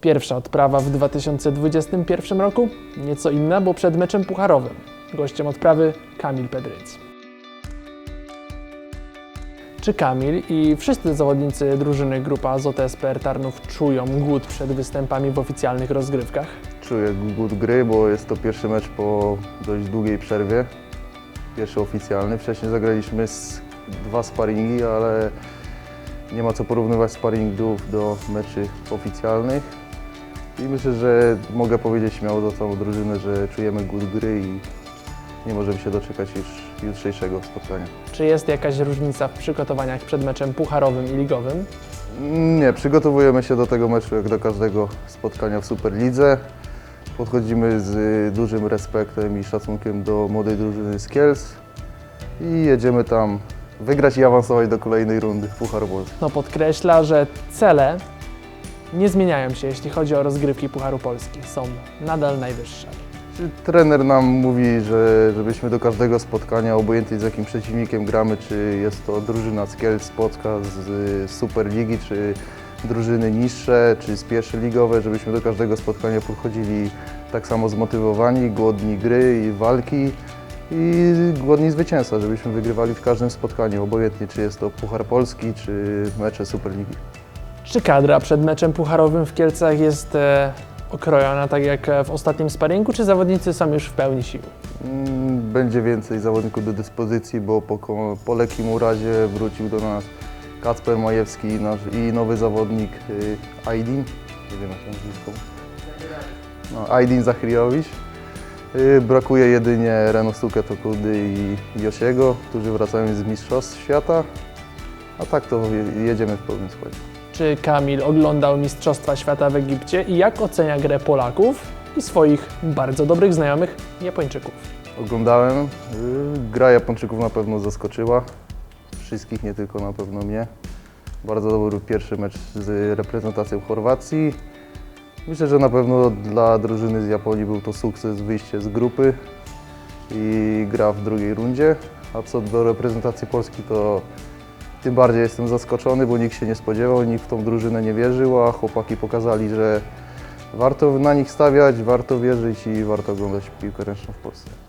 Pierwsza odprawa w 2021 roku, nieco inna, bo przed meczem pucharowym. Gościem odprawy Kamil Pedryc. Czy Kamil i wszyscy zawodnicy drużyny Grupa Azot SPR Tarnów czują głód przed występami w oficjalnych rozgrywkach? Czuję głód gry, bo jest to pierwszy mecz po dość długiej przerwie. Pierwszy oficjalny. Wcześniej zagraliśmy z dwa sparingi, ale nie ma co porównywać sparingów do meczy oficjalnych. I myślę, że mogę powiedzieć śmiało do całą drużynę, że czujemy głód gry i nie możemy się doczekać już jutrzejszego spotkania. Czy jest jakaś różnica w przygotowaniach przed meczem pucharowym i ligowym? Nie, przygotowujemy się do tego meczu jak do każdego spotkania w Superlidze. Podchodzimy z dużym respektem i szacunkiem do młodej drużyny z Kielc i jedziemy tam wygrać i awansować do kolejnej rundy Puchar Polski. No podkreśla, że cele nie zmieniają się, jeśli chodzi o rozgrywki Pucharu Polski. Są nadal najwyższe. Trener nam mówi, że żebyśmy do każdego spotkania, obojętnie z jakim przeciwnikiem gramy, czy jest to drużyna z Kielc, Spotka, z Superligi, czy drużyny niższe, czy z pierwszej ligowe, żebyśmy do każdego spotkania podchodzili tak samo zmotywowani, głodni gry i walki i głodni zwycięstwa, żebyśmy wygrywali w każdym spotkaniu, obojętnie czy jest to Puchar Polski, czy mecze Superligi. Czy kadra przed meczem pucharowym w Kielcach jest e, okrojona tak jak e, w ostatnim sparingu, czy zawodnicy są już w pełni sił? Mm, Będzie więcej zawodników do dyspozycji, bo po, po lekkim urazie wrócił do nas Kacper Majewski nasz, i nowy zawodnik y, Aydin, nie wiem jak nazwisko. No, Aydin Zachriowicz. Y, Brakuje jedynie Renosuke Tokudy i Josiego, którzy wracają z Mistrzostw Świata. A tak to je- jedziemy w pełnym składzie. Czy Kamil oglądał Mistrzostwa Świata w Egipcie i jak ocenia grę Polaków i swoich bardzo dobrych znajomych Japończyków? Oglądałem. Y, Gra Japończyków na pewno zaskoczyła. Wszystkich, nie tylko na pewno mnie. Bardzo dobry pierwszy mecz z reprezentacją Chorwacji. Myślę, że na pewno dla drużyny z Japonii był to sukces wyjście z grupy i gra w drugiej rundzie. A co do reprezentacji Polski, to tym bardziej jestem zaskoczony, bo nikt się nie spodziewał, nikt w tą drużynę nie wierzył, a chłopaki pokazali, że warto na nich stawiać, warto wierzyć i warto oglądać piłkę ręczną w Polsce.